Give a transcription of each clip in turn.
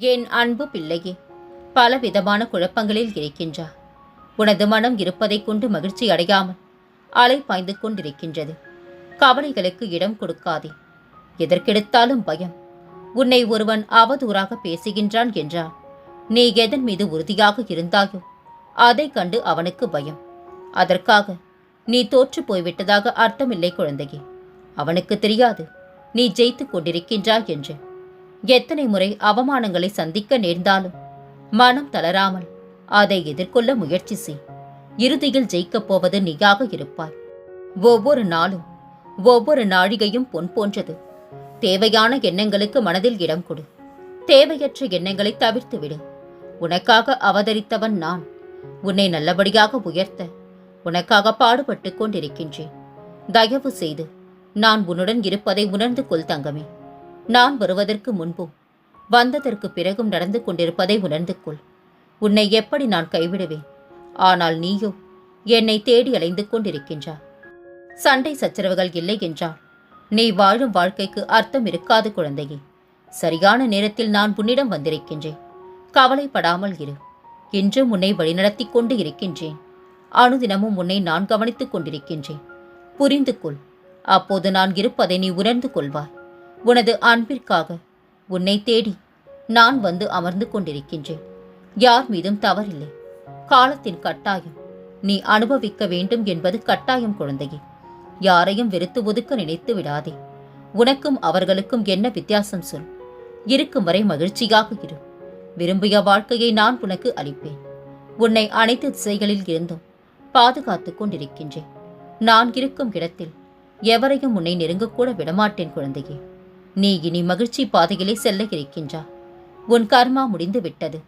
என் அன்பு பிள்ளையே பலவிதமான குழப்பங்களில் இருக்கின்றார் உனது மனம் இருப்பதைக் கொண்டு மகிழ்ச்சி அடையாமல் அலை பாய்ந்து கொண்டிருக்கின்றது. கவலைகளுக்கு இடம் கொடுக்காதே. எதற்கெடுத்தாலும் பயம். உன்னை ஒருவன் அவதூறாக பேசுகின்றான் என்றால் நீ எதன் மீது உறுதியாக இருந்தாயோ அதைக் கண்டு அவனுக்கு பயம். அதற்காக நீ தோற்று போய்விட்டதாக அர்த்தமில்லை குழந்தையே. அவனுக்கு தெரியாது நீ ஜெயித்துக் கொண்டிருக்கின்றாய் என்று. எத்தனை முறை அவமானங்களை சந்திக்க நேர்ந்தாலும் மனம் தளராமல் அதை எதிர்கொள்ள முயற்சி செய். இறுதியில் ஜெயிக்கப் போவது நீயாக இருப்பாய். ஒவ்வொரு நாளும் ஒவ்வொரு நாழிகையும் பொன் போன்றது. தேவையான எண்ணங்களுக்கு மனதில் இடம் கொடு. தேவையற்ற எண்ணங்களை தவிர்த்து விடு உனக்காக அவதரித்தவன் நான். உன்னை நல்லபடியாக உயர்த்த உனக்காக பாடுபட்டுக் கொண்டிருக்கின்றேன். தயவு செய்து நான் உன்னுடன் இருப்பதை உணர்ந்து கொள் தங்கமே. நான் வருவதற்கு முன்பும் வந்ததற்கு பிறகும் நடந்து கொண்டிருப்பதை உணர்ந்து கொள். உன்னை எப்படி நான் கைவிடுவேன்? ஆனால் நீயோ என்னை தேடி அலைந்து கொண்டிருக்கின்றாய். சண்டை சச்சரவுகள் இல்லை என்றால் நீ வாழும் வாழ்க்கைக்கு அர்த்தம் இருக்காது குழந்தையே. சரியான நேரத்தில் நான் உன்னிடம் வந்திருக்கின்றேன். கவலைப்படாமல் இரு. இன்றும் உன்னை வழிநடத்திக் கொண்டு இருக்கின்றேன். அனுதினமும் உன்னை நான் கவனித்துக் கொண்டிருக்கின்றேன். புரிந்து கொள். அப்போது நான் இருப்பதை நீ உணர்ந்து கொள்வாய். உனது அன்பிற்காக உன்னை தேடி நான் வந்து அமர்ந்து கொண்டிருக்கின்றேன். யார் மீதும் தவறில்லை. காலத்தின் கட்டாயம் நீ அனுபவிக்க வேண்டும் என்பது கட்டாயம் குழந்தையே. யாரையும் வெறுத்து ஒதுக்க நினைத்து விடாதே. உனக்கும் அவர்களுக்கும் என்ன வித்தியாசம் சொல். இருக்கும் வரை மகிழ்ச்சியாக இரு. விரும்பிய வாழ்க்கையை நான் உனக்கு அளிப்பேன். உன்னை அனைத்து திசைகளில் இருந்தும் பாதுகாத்து கொண்டிருக்கின்றேன். நான் இருக்கும் இடத்தில் எவரையும் உன்னை நெருங்கக்கூட விடமாட்டேன் குழந்தையே. நீ இனி மகிழ்ச்சி பாதையிலே செல்ல இருக்கின்றா உன் கர்மா முடிந்து விட்டது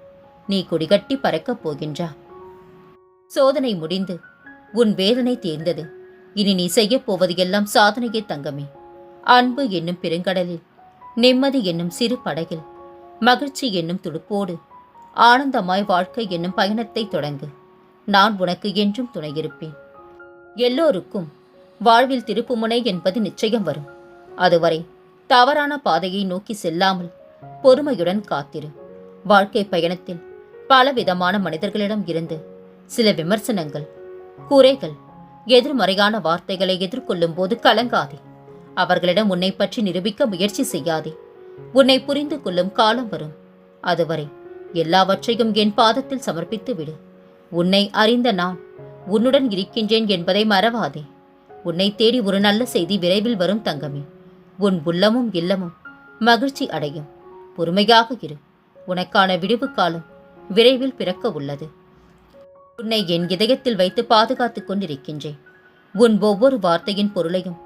நீ கொடிகட்டி பறக்கப் போகின்றா. சோதனை முடிந்து உன் வேதனை தீர்ந்தது. இனி நீ செய்யப் போவது எல்லாம் சாதனையே தங்கமே. அன்பு என்னும் பெருங்கடலில் நிம்மதி என்னும் சிறு படகில் மகிழ்ச்சி என்னும் துடுப்போடு ஆனந்தமாய் வாழ்க்கை என்னும் பயணத்தை தொடங்கு. நான் உனக்கு என்றும் துணையிருப்பேன். எல்லோருக்கும் வாழ்வில் திருப்புமுனை என்பது நிச்சயம் வரும். அதுவரை தவறான பாதையை நோக்கி செல்லாமல் பொறுமையுடன் காத்திரு. வாழ்க்கை பயணத்தில் பலவிதமான மனிதர்களிடம் இருந்து சில விமர்சனங்கள் குறைகள் எதிர்மறையான வார்த்தைகளை எதிர்கொள்ளும் போது கலங்காதே. அவர்களிடம் உன்னை பற்றி நிரூபிக்க முயற்சி செய்யாதே. உன்னை புரிந்து கொள்ளும் காலம் வரும். அதுவரை எல்லாவற்றையும் என் பாதத்தில் சமர்ப்பித்து விடு. உன்னை அறிந்த நான் உன்னுடன் இருக்கின்றேன் என்பதை மறவாதே. உன்னை தேடி ஒரு நல்ல செய்தி விரைவில் வரும் தங்கமே. உன் உள்ளமும் இல்லமும் மகிழ்ச்சி அடையும். பொறுமையாக இரு. உனக்கான விடுவு காலம் விரைவில் பிறக்க உள்ளது. உன்னை என் இதயத்தில் வைத்து பாதுகாத்துக் கொண்டிருக்கின்றேன். உன் ஒவ்வொரு வார்த்தையின் பொருளையும்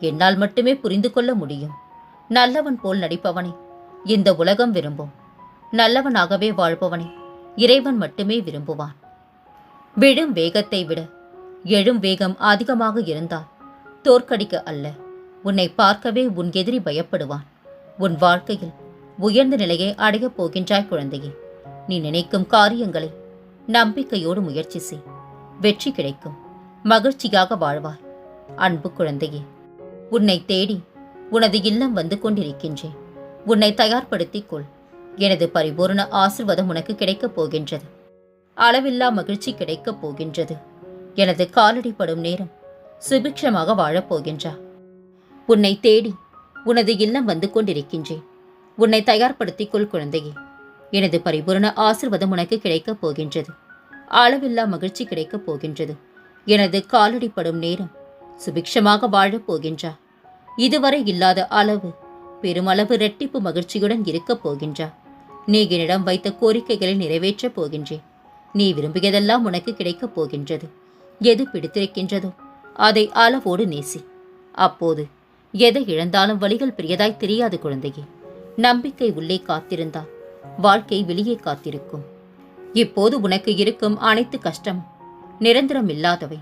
என்னால் மட்டுமே புரிந்து கொள்ள முடியும். நல்லவன் போல் நடிப்பவனை இந்த உலகம் விரும்பும். நல்லவனாகவே வாழ்பவனை இறைவன் மட்டுமே விரும்புவான். விழும் வேகத்தை விட எழும் வேகம் அதிகமாக இருந்தால் தோற்கடிக்க அல்ல. உன்னை பார்க்கவே உன் எதிரி பயப்படுவான். உன் வாழ்க்கையில் உயர்ந்த நிலையை அடையப் போகின்றாய் குழந்தையே. நீ நினைக்கும் காரியங்களை நம்பிக்கையோடு முயற்சி செய். வெற்றி கிடைக்கும். மகிழ்ச்சியாக வாழ்வாய். அன்பு குழந்தையே உன்னை தேடி உனது இல்லம் வந்து கொண்டிருக்கின்றேன். உன்னை தயார்படுத்திக் கொள். எனது பரிபூர்ண ஆசிர்வாதம் உனக்கு கிடைக்கப் போகின்றது. அளவில்லா மகிழ்ச்சி கிடைக்கப் போகின்றது. எனது காலடி படும் நேரம் சுபிக்ஷமாக வாழப் போகின்றா. உன்னை தேடி உனது இல்லம் வந்து கொண்டிருக்கின்றேன். உன்னை தயார்படுத்திக் கொள் குழந்தையே. எனது பரிபூரண ஆசிர்வாதம் உனக்கு கிடைக்கப் போகின்றது. அளவில்லா மகிழ்ச்சி கிடைக்கப் போகின்றது. எனது காலடிப்படும் நேரம் சுபிக்ஷமாக வாழப் போகின்றா. இதுவரை இல்லாத அளவு பெருமளவு இரட்டிப்பு மகிழ்ச்சியுடன் இருக்கப் போகின்றா. நீ என்னிடம் வைத்த கோரிக்கைகளை நிறைவேற்றப் போகின்றேன். நீ விரும்பியதெல்லாம் உனக்கு கிடைக்கப் போகின்றது. எது பிடித்திருக்கின்றதோ அதை அளவோடு நேசி. அப்போது எதை இழந்தாலும் வழிகள் பெரியதாய் தெரியாது குழந்தையே. நம்பிக்கை உள்ளே காத்திருந்தால் வாழ்க்கை வெளியே காத்திருக்கும். இப்போது உனக்கு இருக்கும் அனைத்து கஷ்டம் நிரந்தரம் இல்லாதவை.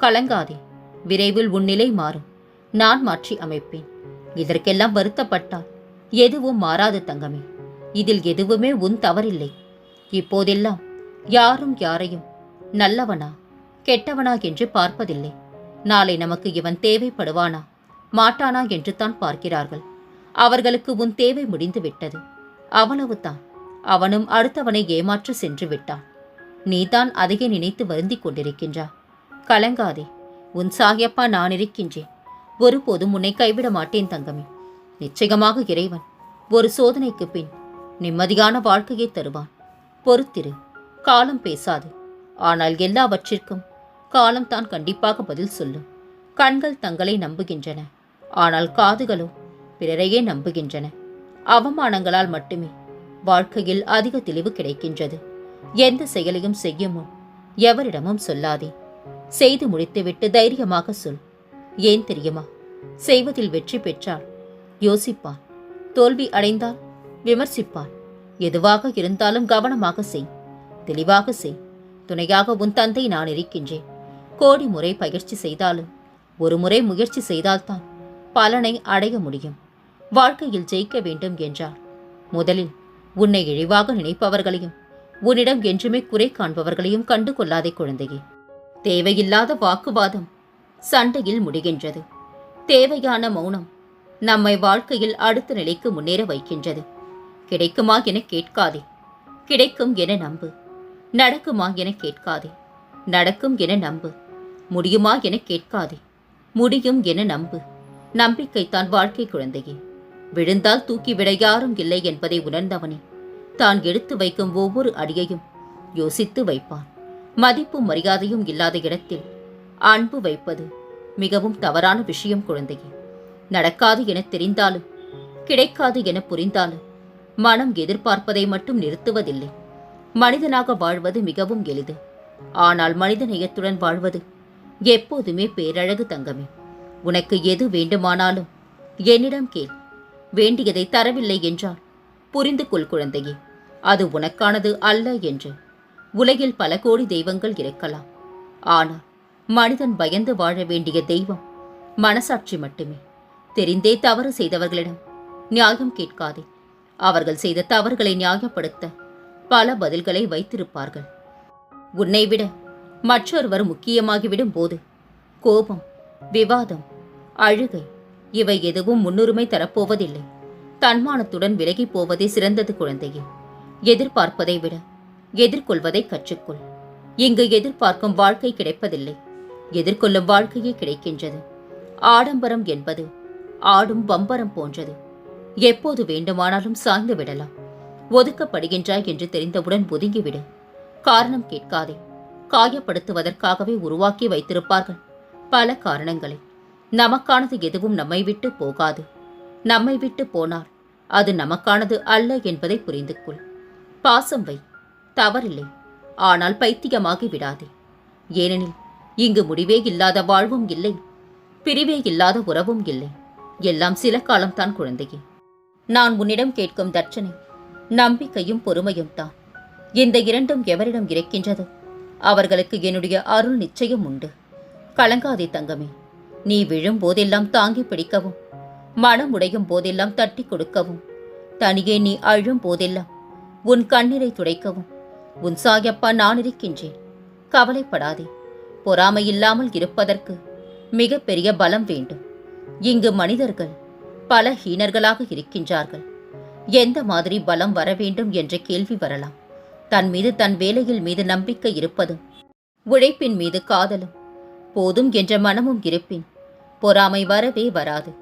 கலங்காதே விரைவில் உன் நிலை மாறும். நான் மாற்றி அமைப்பேன். இதற்கெல்லாம் வருத்தப்பட்டால் எதுவும் மாறாது தங்கமே. இதில் எதுவுமே உன் தவறில்லை. இப்போதெல்லாம் யாரும் யாரையும் நல்லவனா கெட்டவனா என்று பார்ப்பதில்லை. நாளை நமக்கு இவன் தேவைப்படுவானா? மாட்டானா என்று தான் பார்க்கிறார்கள். அவர்களுக்கு உன் தேவை முடிந்து விட்டது அவ்வளவுதான். அவனும் அடுத்தவனை ஏமாற்ற சென்று விட்டான். நீதான் அதையே நினைத்து வருந்திக் கொண்டிருக்கின்றா. கலங்காதே. உன் சாகியப்பா நான் இருக்கின்றேன். ஒருபோதும் உன்னை கைவிட மாட்டேன் தங்கமே. நிச்சயமாக இறைவன் ஒரு சோதனைக்கு பின் நிம்மதியான வாழ்க்கையை தருவான். பொறுத்திரு. காலம் பேசாது. ஆனால் எல்லாவற்றிற்கும் காலம் தான் கண்டிப்பாக பதில் சொல்லும். கண்கள் தங்களை நம்புகின்றன. ஆனால் காதுகளோ பிறரையே நம்புகின்றன. அவமானங்களால் மட்டுமே வாழ்க்கையில் அதிக தெளிவு கிடைக்கின்றது. எந்த செயலையும் செய்யுமோ எவரிடமும் சொல்லாதே. செய்து முடித்துவிட்டு தைரியமாக சொல். ஏன் தெரியுமா? செய்வதில் வெற்றி பெற்றால் யோசிப்பான். தோல்வி அடைந்தால் விமர்சிப்பான். எதுவாக இருந்தாலும் கவனமாக செய். தெளிவாக செய். துணையாக உன் தந்தை நான் இருக்கின்றேன். கோடி முறை பயிற்சி செய்தாலும் ஒரு முறை முயற்சி செய்தால்தான் பலனை அடைய முடியும். வாழ்க்கையில் ஜெயிக்க வேண்டும் என்றால் முதலில் உன்னை இழிவாக நினைப்பவர்களையும் உன்னிடம் என்றுமே குறை காண்பவர்களையும் கண்டு கொள்ளாதே குழந்தையே. தேவையில்லாத வாக்குவாதம் சண்டையில் முடிகின்றது. தேவையான மௌனம் நம்மை வாழ்க்கையில் அடுத்த நிலைக்கு முன்னேற வைக்கின்றது. கிடைக்குமா என கேட்காதே. கிடைக்கும் என நம்பு. நடக்குமா என கேட்காதே. நடக்கும் என நம்பு. முடியுமா என கேட்காதே. முடியும் என நம்பு. நம்பிக்கைத்தான் வாழ்க்கை குழந்தையே. விழுந்தால் தூக்கிவிட யாரும் இல்லை என்பதை உணர்ந்தவனே. தான் எடுத்து வைக்கும் ஒவ்வொரு அடியையும் யோசித்து வைப்பான். மதிப்பும் மரியாதையும் இல்லாத இடத்தில் அன்பு வைப்பது மிகவும் தவறான விஷயம் குழந்தையே. நடக்காது என தெரிந்தாலும் கிடைக்காது என புரிந்தாலும் மனம் எதிர்பார்ப்பதை மட்டும் நிறுத்துவதில்லை. மனிதனாக வாழ்வது மிகவும் எளிது. ஆனால் மனித நேயத்துடன் வாழ்வது எப்போதுமே பேரழகு தங்கமே. உனக்கு எது வேண்டுமானாலும். என்னிடம் கேள். வேண்டியதை தரவில்லை என்றால் புரிந்து கொள் குழந்தையே. அது உனக்கானது அல்ல என்று. உலகில் பல கோடி தெய்வங்கள் இருக்கலாம். ஆனால் மனிதன் பயந்து வாழ வேண்டிய தெய்வம் மனசாட்சி மட்டுமே. தெரிந்தே தவறு செய்தவர்களிடம் நியாயம் கேட்காதே. அவர்கள் செய்த தவறுகளை நியாயப்படுத்த பல பதில்களை வைத்திருப்பார்கள். உன்னை விட மற்றொருவர் முக்கியமாகிவிடும் போது கோபம் விவாதம் அழுகை. இவை எதுவும் முன்னுரிமை தரப்போவதில்லை. தன்மானத்துடன் விலகிப் போவதே சிறந்தது குழந்தையே. எதிர்பார்ப்பதை விட எதிர்கொள்வதை கற்றுக்கொள். இங்கு எதிர்பார்க்கும் வாழ்க்கை கிடைப்பதில்லை. எதிர்கொள்ளும் வாழ்க்கையே கிடைக்கின்றது. ஆடம்பரம் என்பது ஆடும் பம்பரம் போன்றது. எப்போது வேண்டுமானாலும் சாய்ந்து விடலாம். ஒதுக்கப்படுகின்றாய் என்று தெரிந்தவுடன் ஒதுங்கிவிடு. காரணம் கேட்காதே. காயப்படுத்துவதற்காகவே உருவாக்கி வைத்திருப்பார்கள். பல காரணங்களை. நமக்கானது எதுவும் நம்மை விட்டு போகாது. நம்மை விட்டு போனால் அது நமக்கானது அல்ல என்பதை புரிந்து கொள். பாசம் வை. தவறில்லை. ஆனால் பைத்தியமாகி விடாதே. ஏனெனில் இங்கு முடிவே இல்லாத வாழ்வும் இல்லை. பிரிவே இல்லாத உறவும் இல்லை. எல்லாம் சில காலம்தான் குழந்தையே. நான் உன்னிடம் கேட்கும் தட்சணை நம்பிக்கையும் பொறுமையும் தான். இந்த இரண்டும் எவரிடம் இருக்கின்றதோ? அவர்களுக்கு என்னுடைய அருள் நிச்சயம் உண்டு. கலங்காதே தங்கமே. நீ விழும் போதெல்லாம் தாங்கி பிடிக்கவும். மனம் உடையும் போதெல்லாம் தட்டி கொடுக்கவும். தனியே நீ அழும் போதெல்லாம் உன் கண்ணீரை துடைக்கவும். உன் சாயப்பா நான் இருக்கின்றேன். கவலைப்படாதே. பொறாமை இல்லாமல் இருப்பதற்கு மிகப்பெரிய பலம் வேண்டும். இங்கு மனிதர்கள் பல ஹீனர்களாக இருக்கின்றார்கள். எந்த மாதிரி பலம் வர வேண்டும் என்ற கேள்வி வரலாம். தன் மீது தன் வேலையில் மீது நம்பிக்கை இருப்பதும் உழைப்பின் மீது காதலும் போதும் என்ற மனமும் இருப்பின் பொறாமை வரவே வராது.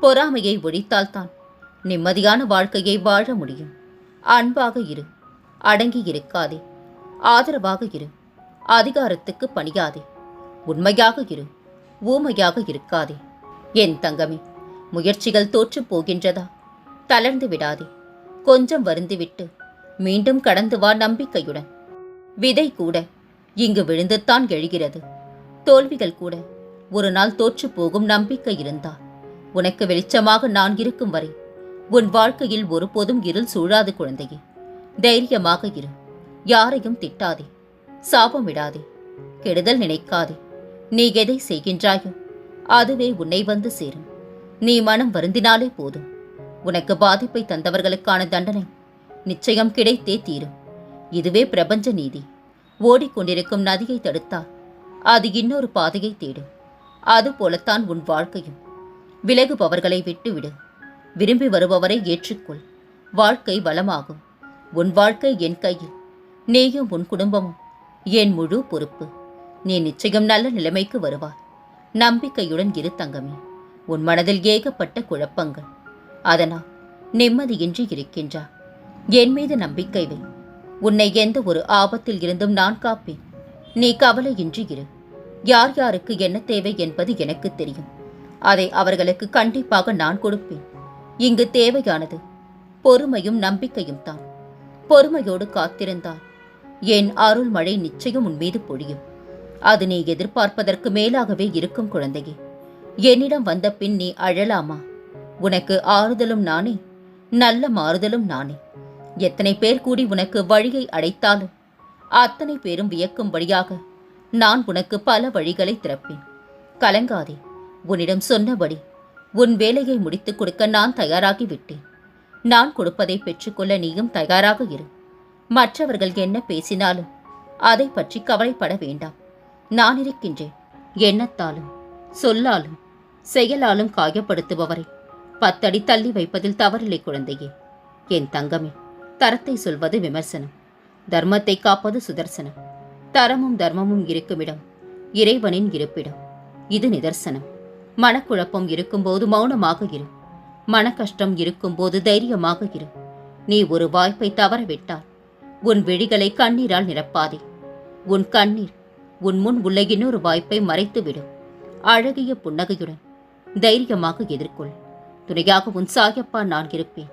பொறாமையை ஒழித்தால்தான் நிம்மதியான வாழ்க்கையை வாழ முடியும். அன்பாக இரு. அடங்கி இருக்காதே. ஆதரவாக இரு. அதிகாரத்துக்கு பணியாதே. உண்மையாக இரு. ஊமையாக இருக்காதே. என் தங்கமே முயற்சிகள் தோற்று போகின்றதா? தளர்ந்து விடாதே. கொஞ்சம் வருந்துவிட்டு மீண்டும் கடந்து வா நம்பிக்கையுடன். விதை கூட இங்கு விழுந்துத்தான் எழுகிறது. தோல்விகள் கூட ஒரு நாள் தோற்றுப் போகும் நம்பிக்கை இருந்தால் உனக்கு வெளிச்சமாக நான் இருக்கும் வரை உன் வாழ்க்கையில் ஒருபோதும் இருள் சூழாது குழந்தையே. தைரியமாக இரு. யாரையும் திட்டாதே. சாபமிடாதே. கெடுதல் நினைக்காதே. நீ எதை செய்கின்றாயோ அதுவே உன்னை வந்து சேரும். நீ மனம் வருந்தினாலே போதும். உனக்கு பாதிப்பை தந்தவர்களுக்கான தண்டனை நிச்சயம் கிடைத்தே தீரும். இதுவே பிரபஞ்ச நீதி. ஓடிக்கொண்டிருக்கும் நதியை தடுத்தால் அது இன்னொரு பாதையை தேடும். அதுபோலத்தான் உன் வாழ்க்கையும். விலகுபவர்களை விட்டுவிடு. விரும்பி வருபவரை ஏற்றுக்கொள். வாழ்க்கை வளமாகும். உன் வாழ்க்கை என் கையில். நீயும் உன் குடும்பமும். என் முழு பொறுப்பு. நீ நிச்சயம் நல்ல நிலைமைக்கு வருவாய். நம்பிக்கையுடன் இரு தங்கமே. உன் மனதில் ஏகப்பட்ட குழப்பங்கள். அதனால் நிம்மதியின்றி இருக்கின்றார் என் மீது நம்பிக்கை வை. உன்னை எந்த ஒரு ஆபத்தில் இருந்தும் நான் காப்பேன். நீ கவலையின்றி இரு. யார் யாருக்கு என்ன தேவை என்பது எனக்கு தெரியும். அதை அவர்களுக்கு கண்டிப்பாக நான் கொடுப்பேன். இங்கு தேவையானது பொறுமையும் நம்பிக்கையும் தான். பொறுமையோடு காத்திருந்தால் என் அருள் மழை நிச்சயம் உன் மீது பொழியும். அது நீ எதிர்பார்ப்பதற்கு மேலாகவே இருக்கும் குழந்தையே. என்னிடம் வந்த பின் நீ அழலாமா? உனக்கு ஆறுதலும் நானே நல்ல மாறுதலும் நானே. எத்தனை பேர் கூடி உனக்கு வழியை அடைத்தாலும் அத்தனை பேரும் வியக்கும்படியாக நான் உனக்கு பல வழிகளை திறப்பேன். கலங்காதே. உன்னிடம் சொன்னபடி உன் வேலையை முடித்துக் கொடுக்க நான் தயாராகி விட்டேன் நான் கொடுப்பதை பெற்றுக்கொள்ள நீயும் தயாராக இரு. மற்றவர்கள் என்ன பேசினாலும் அதை பற்றி கவலைப்பட வேண்டாம். நான் இருக்கின்றேன். எண்ணத்தாலும் சொல்லாலும் செயலாலும் காயப்படுத்துபவரை. பத்தடி தள்ளி வைப்பதில் தவறில்லை குழந்தையே. என் தங்கமே தரத்தை சொல்வது விமர்சனம். தர்மத்தை காப்பது சுதர்சனம். தரமும் தர்மமும் இருக்குமிடம். இறைவனின் இருப்பிடம். இது நிதர்சனம். மனக்குழப்பம் இருக்கும்போது மௌனமாக இரு. மனக்கஷ்டம் இருக்கும்போது தைரியமாக இரு. நீ ஒரு வாய்ப்பை தவறவிட்டால் உன் விழிகளை கண்ணீரால் நிரப்பாதே. உன் கண்ணீர் உன் முன் உள்ள இன்னொரு வாய்ப்பை மறைத்துவிடும் அழகிய புன்னகையுடன் தைரியமாக எதிர்கொள். துணையாக உன் சாயப்பா நான் இருப்பேன்.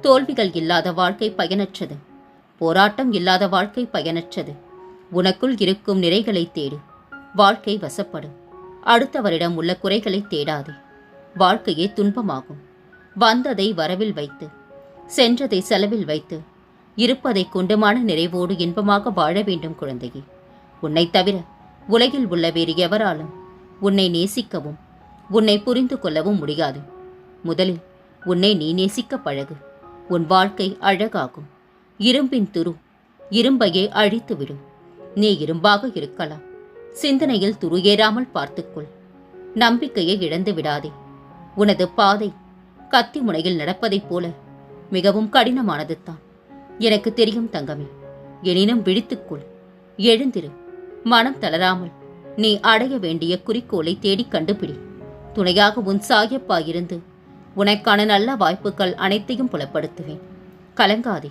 தோல்விகள் இல்லாத வாழ்க்கை பயனற்றது. போராட்டம் இல்லாத வாழ்க்கை பயனற்றது. உனக்குள் இருக்கும் நிறைகளை தேடு. வாழ்க்கை வசப்படும். அடுத்தவரிடம் உள்ள குறைகளை தேடாதே. வாழ்க்கையே துன்பமாகும். வந்ததை வரவில் வைத்து சென்றதை செலவில் வைத்து இருப்பதைக் கொண்டுமான நிறைவோடு இன்பமாக வாழ வேண்டும் குழந்தையே. உன்னை தவிர உலகில் உள்ள வேறு எவராலும் உன்னை நேசிக்கவும் உன்னை புரிந்து கொள்ளவும் முடியாது. முதலில் உன்னை நீ நேசிக்க பழகு. உன் வாழ்க்கை அழகாகும். இரும்பின் துரு இரும்பையே அழித்துவிடும். நீ இரும்பாக இருக்கலாம். சிந்தனையில் துரு ஏறாமல் பார்த்துக்கொள். நம்பிக்கையை இழந்து விடாதே. உனது பாதை கத்தி முனையில் நடப்பதைப் போல மிகவும் கடினமானது தான் எனக்கு தெரியும் தங்கமே எனினும் விழித்துக்கொள். எழுந்திரு. மனம் தளராமல் நீ அடைய வேண்டிய குறிக்கோளை தேடிக் கண்டுபிடி. துணையாக உன் சாயப்பா இருந்து உனக்கான நல்ல வாய்ப்புகள் அனைத்தையும் புலப்படுத்துவேன். கலங்காதே.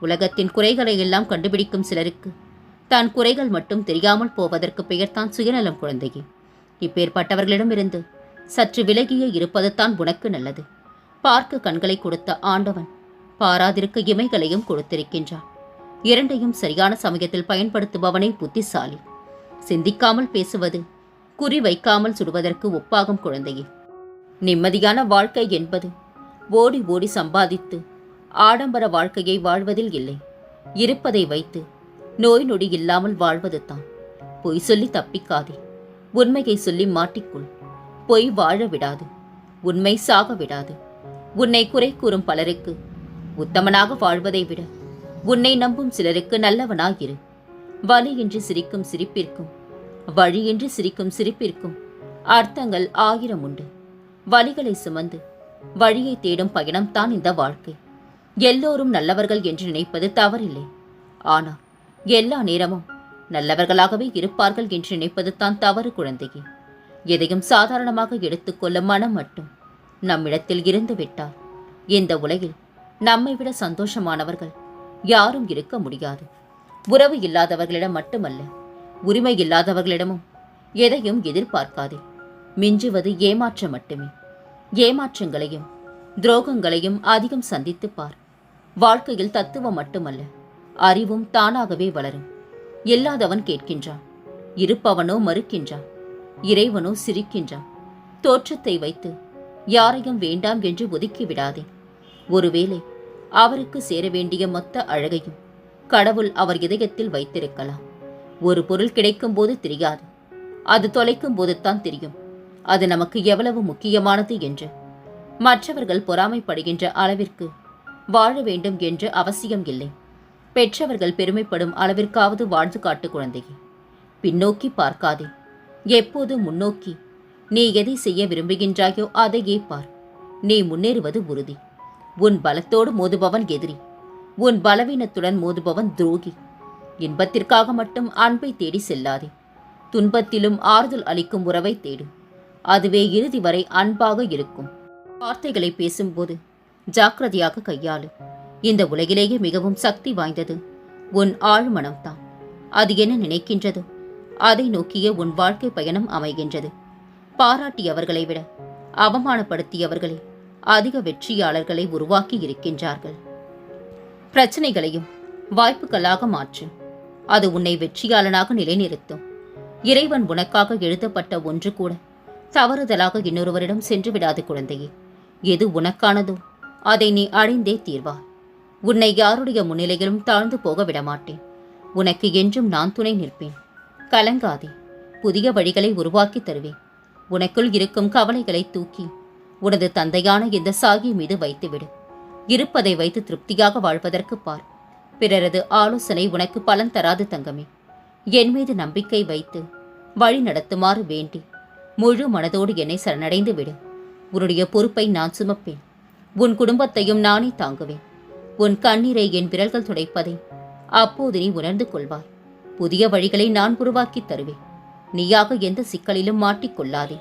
உலகத்தின் குறைகளை எல்லாம் கண்டுபிடிக்கும் சிலருக்கு தான் குறைகள் மட்டும் தெரியாமல் போவதற்கு பெயர்தான் சுயநலம் குழந்தையே. இப்பேற்பட்டவர்களிடமிருந்து சற்று விலகியே இருப்பது தான் உனக்கு நல்லது. பார்க்க கண்களை கொடுத்த ஆண்டவன் பாராதிருக்க இமைகளையும் கொடுத்திருக்கின்றான் இரண்டையும் சரியான சமயத்தில் பயன்படுத்துபவனே புத்திசாலி. சிந்திக்காமல் பேசுவது குறி வைக்காமல் சுடுவதற்கு ஒப்பாகும் குழந்தையே. நிம்மதியான வாழ்க்கை என்பது ஓடி ஓடி சம்பாதித்து ஆடம்பர வாழ்க்கையை வாழ்வதில் இல்லை. இருப்பதை வைத்து நோய் நொடி இல்லாமல் வாழ்வது தான். பொய் சொல்லி தப்பிக்காதே. உண்மையை சொல்லி மாட்டிக்கொள். பொய் வாழ விடாது. உண்மை சாக விடாது. உன்னை குறை கூறும் பலருக்கு உத்தமனாக வாழ்வதை விட உன்னை நம்பும் சிலருக்கு நல்லவனாயிரு. வலியின்றி சிரிக்கும் சிரிப்பிற்கும் வழியின்றி சிரிக்கும் சிரிப்பிற்கும் அர்த்தங்கள் ஆயிரம் உண்டு. வழிகளை சுமந்து வழியை தேடும் பயணம்தான் இந்த வாழ்க்கை. எல்லோரும் நல்லவர்கள் என்று நினைப்பது தவறில்லை. ஆனால் எல்லா நேரமும் நல்லவர்களாகவே இருப்பார்கள் என்று நினைப்பது தான் தவறு குழந்தையே. எதையும் சாதாரணமாக எடுத்துக்கொள்ள மனம் மட்டும் நம்மிடத்தில் இருந்து விட்டார். இந்த உலகில் நம்மை விட சந்தோஷமானவர்கள் யாரும் இருக்க முடியாது. உறவு இல்லாதவர்களிடம் மட்டுமல்ல உரிமை இல்லாதவர்களிடமும் எதையும் எதிர்பார்க்காதே. மிஞ்சுவது ஏமாற்றம் மட்டுமே. ஏமாற்றங்களையும் துரோகங்களையும் அதிகம் சந்தித்து பார். வாழ்க்கையில் தத்துவம் மட்டுமல்ல அறிவும் தானாகவே வளரும். இல்லாதவன் கேட்கின்றான். இருப்பவனோ மறுக்கின்றான். இறைவனோ சிரிக்கின்றான். தோற்றத்தை வைத்து யாரையும் வேண்டாம் என்று ஒதுக்கி விடாதே. ஒருவேளை அவருக்கு சேர வேண்டிய மொத்த அழகையும் கடவுள் அவர் இதயத்தில் வைத்திருக்கலாம். ஒரு பொருள் கிடைக்கும் போது தெரியாது. அது தொலைக்கும் போதுதான் தெரியும். அது நமக்கு எவ்வளவு முக்கியமானது என்று. மற்றவர்கள் பொறாமைப்படுகின்ற அளவிற்கு வாழ வேண்டும் என்று அவசியம் இல்லை. பெற்றவர்கள் பெருமைப்படும் அளவிற்காவது வாழ்ந்து காட்டு குழந்தையே. பின்னோக்கி பார்க்காதே. எப்போது முன்னோக்கி? நீ எதை செய்ய விரும்புகின்றாயோ அதையே பார். நீ முன்னேறுவது உறுதி. உன் பலத்தோடு மோதுபவன் எதிரி. உன் பலவீனத்துடன் மோதுபவன் துரோகி. இன்பத்திற்காக மட்டும் அன்பை தேடி செல்லாதே. துன்பத்திலும் ஆறுதல் அளிக்கும் உறவை தேடு. அதுவே இறுதி வரை அன்பாக இருக்கும். வார்த்தைகளை பேசும்போது ஜாக்கிரதையாக கையாளு. இந்த உலகிலேயே மிகவும் சக்தி வாய்ந்தது. உன் ஆழ்மனம்தான். அது என்ன நினைக்கின்றதோ? அதை நோக்கிய உன் வாழ்க்கை பயணம் அமைகின்றது. பாராட்டியவர்களை விட அவமானப்படுத்தியவர்களே அதிக வெற்றியாளர்களை உருவாக்கி இருக்கின்றார்கள். பிரச்சனைகளையும் வாய்ப்புகளாக மாற்று. அது உன்னை வெற்றியாளனாக நிலைநிறுத்தும். இறைவன் உனக்காக எழுதப்பட்ட ஒன்று கூட தவறுதலாக இன்னொருவரிடம் சென்று விடாது குழந்தையே. எது உனக்கானதோ அதை நீ அடைந்தே தீர்வார் உன்னை யாருடைய முன்னிலையிலும் தாழ்ந்து போக விடமாட்டேன். உனக்கு என்றும் நான் துணை நிற்பேன். கலங்காதே. புதிய வழிகளை உருவாக்கி தருவேன். உனக்குள் இருக்கும் கவலைகளை தூக்கி உனது தந்தையான இந்த சாகி மீது வைத்துவிடு. இருப்பதை வைத்து திருப்தியாக வாழ்வதற்கு பார். பிறரது ஆலோசனை உனக்கு பலன் தராது தங்கமே. என் மீது நம்பிக்கை வைத்து வழி நடத்துமாறு வேண்டி முழு மனதோடு என்னை சரணடைந்து விடு. உன்னுடைய பொறுப்பை நான் சுமப்பேன். உன் குடும்பத்தையும் நானே தாங்குவேன். உன் கண்ணீரை என் விரல்கள் துடைப்பதை. அப்போது நீ உணர்ந்து கொள்வாய். புதிய வழிகளை நான் உருவாக்கித் தருவேன். நீயாக எந்த சிக்கலிலும் மாட்டிக்கொள்ளாதே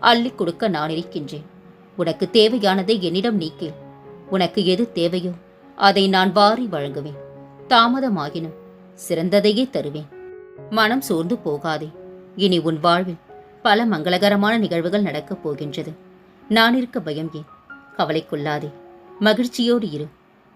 அள்ளிக் கொடுக்க நான் இருக்கின்றேன். உனக்கு தேவையானதை என்னிடம் நீக்கே உனக்கு எது தேவையோ அதை நான் வாரி வழங்குவேன். தாமதமாகினும் சிறந்ததையே தருவேன். மனம் சோர்ந்து போகாதே. இனி உன் வாழ்வில் பல மங்களகரமான நிகழ்வுகள் நடக்கப் போகின்றது. நான் இருக்க பயம் ஏன்? கவலைக்குள்ளாதே மகிழ்ச்சியோடு இரு.